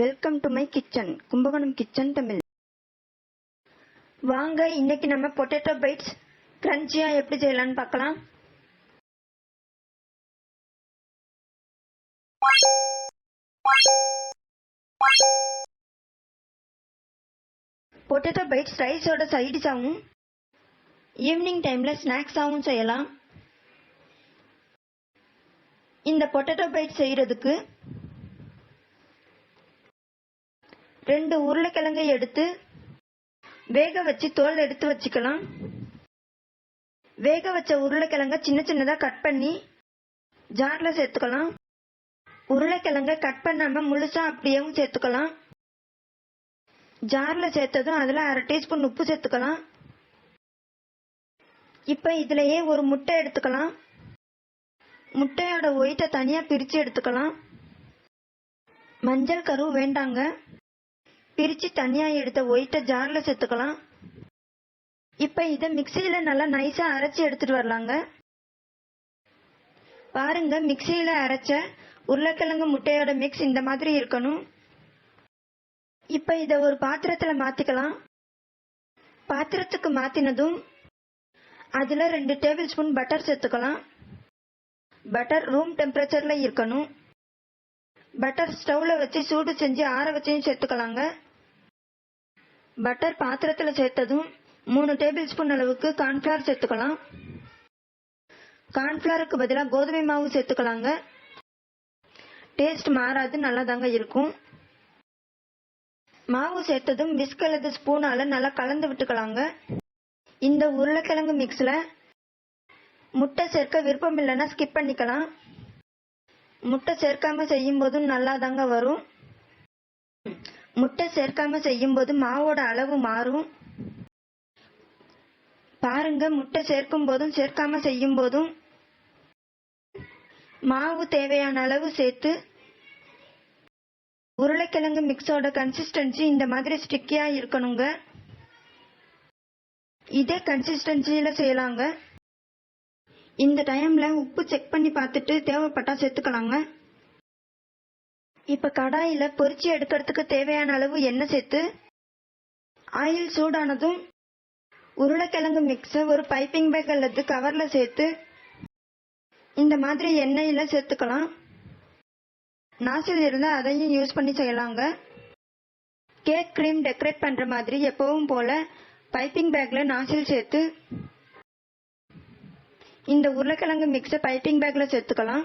Welcome to my kitchen Kumbakonam kitchen Tamil. வாங்க இன்னைக்கு நம்ம பொட்டேட்டோ பைட்ஸ் கிரன்ச்சியா எப்படி செய்யலாம்னு பார்க்கலாம். பொட்டேட்டோ பைட்ஸ் ரைஸோட சைடிஸாகவும் ஈவினிங் டைம்ல ஸ்நாக்ஸாகவும் செய்யலாம். இந்த பொட்டேட்டோ பைட் செய்யறதுக்கு ரெண்டு உருளைக்கிழங்கை எடுத்து வேக வச்சு தோல் எடுத்து வச்சுக்கலாம். வேக வச்ச உருளைக்கிழங்க சின்ன சின்னதா கட் பண்ணி ஜார்ல சேர்த்துக்கலாம். உருளைக்கிழங்க கட் பண்ணாம முழுசா அப்படியேவும் சேர்த்துக்கலாம். ஜார்ல சேர்த்ததும் அதுல அரை டீஸ்பூன் உப்பு சேர்த்துக்கலாம். இப்ப இதுலயே ஒரு முட்டை எடுத்துக்கலாம். முட்டையோட ஒயிட்டை தனியா பிரிச்சு எடுத்துக்கலாம். மஞ்சள் கரு வேண்டாங்க. பிரிச்சு தனியா எடுத்த ஒயிட்டை ஜார்ல சேர்த்துக்கலாம். இப்ப இத மிக்சியில நல்லா நைஸா அரைச்சு எடுத்துட்டு வரலாங்க. பாருங்க மிக்சியில அரைச்ச உருளைக்கிழங்கு முட்டையோட மிக்ஸ் இந்த மாதிரி இருக்கணும். இப்ப இத ஒரு பாத்திரத்துல மாத்திக்கலாம். பாத்திரத்துக்கு மாத்தினதும் அதுல ரெண்டு டேபிள் ஸ்பூன் பட்டர் சேர்த்துக்கலாம் பட்டர் ரூம் டெம்பரேச்சர்ல இருக்கணும். பட்டர் ஸ்டவ்ல வச்சு சூடு செஞ்சு ஆற வச்சையும் சேர்த்துக்கலாங்க. பட்டர் பாத்திரத்துல சேர்த்ததும் மூணு டேபிள் ஸ்பூன் அளவுக்கு கார்ன்ஃபிளவர் சேர்த்துக்கலாம். கார்ன்ஃபிளவருக்கு பதிலாக கோதுமை மாவு சேர்த்துக்கலாங்க. டேஸ்ட் மாறாது நல்லா தாங்க இருக்கும். மாவு சேர்த்ததும் விஸ்க் அல்லது ஸ்பூனால நல்லா கலந்து விட்டுக்கலாங்க. இந்த உருளைக்கிழங்கு மிக்ஸ்ல முட்டை சேர்க்க விருப்பம் இல்லைன்னா ஸ்கிப் பண்ணிக்கலாம். முட்டை சேர்க்காம செய்யும் போதும் நல்லா தாங்க வரும். முட்டை சேர்க்காம செய்யும் போது மாவோட அளவு மாறும். பாருங்க முட்டை சேர்க்கும் போதும் சேர்க்காம செய்யும் போதும் மாவு தேவையான அளவு சேர்த்து உருளைக்கிழங்கு மிக்ஸோட கன்சிஸ்டன்சி இந்த மாதிரி ஸ்டிக்கியா இருக்கணுங்க. இதே கன்சிஸ்டன்சியில செய்யலாங்க. இந்த டைம்ல உப்பு செக் பண்ணி பார்த்துட்டு தேவைப்பட்டா சேர்த்துக்கலாங்க. இப்ப கடாயில பொரிச்சு எடுக்கிறதுக்கு தேவையான அளவு எண்ணெய் சேர்த்து ஆயில் சூடானதும் உருளைக்கிழங்கு மிக்ஸ ஒரு பைப்பிங் பேக் அல்லது கவர்ல சேர்த்து இந்த மாதிரி எண்ணெயில சேர்த்துக்கலாம். நாசில் இருந்தால் அதையும் யூஸ் பண்ணி செய்யலாங்க. கேக் கிரீம் டெக்கரேட் பண்ற மாதிரி எப்பவும் போல பைப்பிங் பேக்ல நாசில் சேர்த்து இந்த உருளைக்கிழங்கு மிக்ஸ பைப்பிங் பேக்ல சேர்த்துக்கலாம்.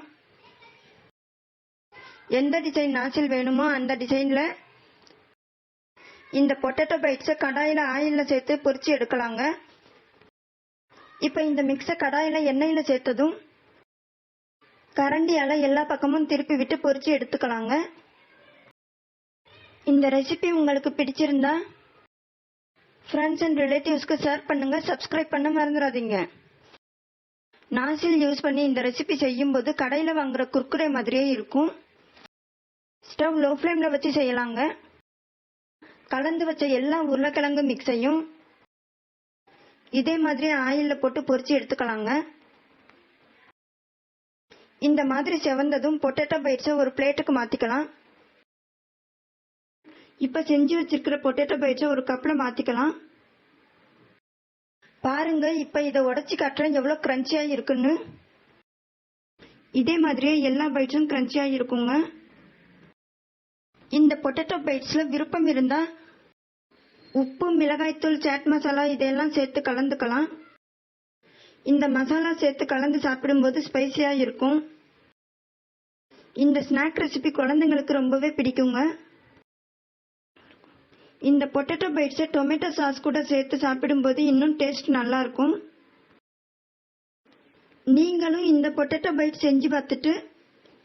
எந்த டிசைன் நாசில் வேணுமோ அந்த டிசைன்ல இந்த பொட்டேட்டோ பைட்ஸ கடாயில ஆயில்ல சேர்த்து பொரித்து எடுக்கலாங்க. இப்ப இந்த மிக்ஸ கடாயில எண்ணெயில சேர்த்ததும் கரண்டியால எல்லா பக்கமும் திருப்பி விட்டு பொரிச்சு எடுத்துக்கலாங்க. இந்த ரெசிபி உங்களுக்கு பிடிச்சிருந்தா ஃப்ரெண்ட்ஸ் அண்ட் ரிலேட்டிவ்ஸ்க்கு ஷேர் பண்ணுங்க. சப்ஸ்கிரைப் பண்ண மறந்துடாதீங்க. நாசில் யூஸ் பண்ணி இந்த ரெசிபி செய்யும்போது கடையில் வாங்குற குர்குரே மாதிரியே இருக்கும். ஸ்டவ் லோ ஃப்ளேமில் வச்சு செய்யலாங்க. கலந்து வச்ச எல்லா உருளைக்கிழங்கு மிக்ஸையும் இதே மாதிரி ஆயிலில் போட்டு பொறிச்சு எடுத்துக்கலாங்க. இந்த மாதிரி செவந்ததும் பொட்டேட்டோ பைட்ஸை ஒரு பிளேட்டுக்கு மாற்றிக்கலாம் இப்போ செஞ்சு வச்சிருக்கிற பொட்டேட்டோ பைட்ஸை ஒரு கப்பில் மாற்றிக்கலாம் பாருங்க இப்ப இத உடச்சி காட்டுறேன் எவ்வளவு கிரன்ச்சியா இருக்குன்னு. இதே மாதிரியே எல்லா பைட்ஸும் கிரன்ச்சியா இருக்குங்க. இந்த பொட்டேட்டோ பைட்ஸ்ல விருப்பம் இருந்தா உப்பு மிளகாய்த்தூள் சாட் மசாலா இதெல்லாம் சேர்த்து கலந்துக்கலாம். இந்த மசாலா சேர்த்து கலந்து சாப்பிடும்போது ஸ்பைசியா இருக்கும். இந்த ஸ்நாக் ரெசிபி குழந்தைங்களுக்கு ரொம்பவே பிடிக்குங்க. இந்த பொட்டேட்டோ பைட்ஸை டொமேட்டோ சாஸ் கூட சேர்த்து சாப்பிடும்போது இன்னும் டேஸ்ட் நல்லா இருக்கும் நீங்களும் இந்த பொட்டேட்டோ பைட் செஞ்சு பார்த்துட்டு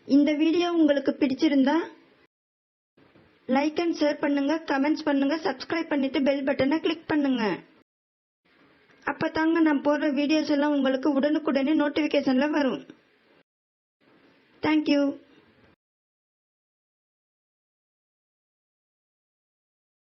இந்த வீடியோ உங்களுக்கு பிடிச்சிருந்தா லைக் அண்ட் ஷேர் பண்ணுங்க கமெண்ட்ஸ் பண்ணுங்க சப்ஸ்கிரைப் பண்ணிட்டு பெல் பட்டனை கிளிக் பண்ணுங்க. அப்பதாங்க நான் போடுற வீடியோஸ் எல்லாம் உங்களுக்கு உடனுக்குடனே நோட்டிபிகேஷன்ல வரும். தேங்க்யூ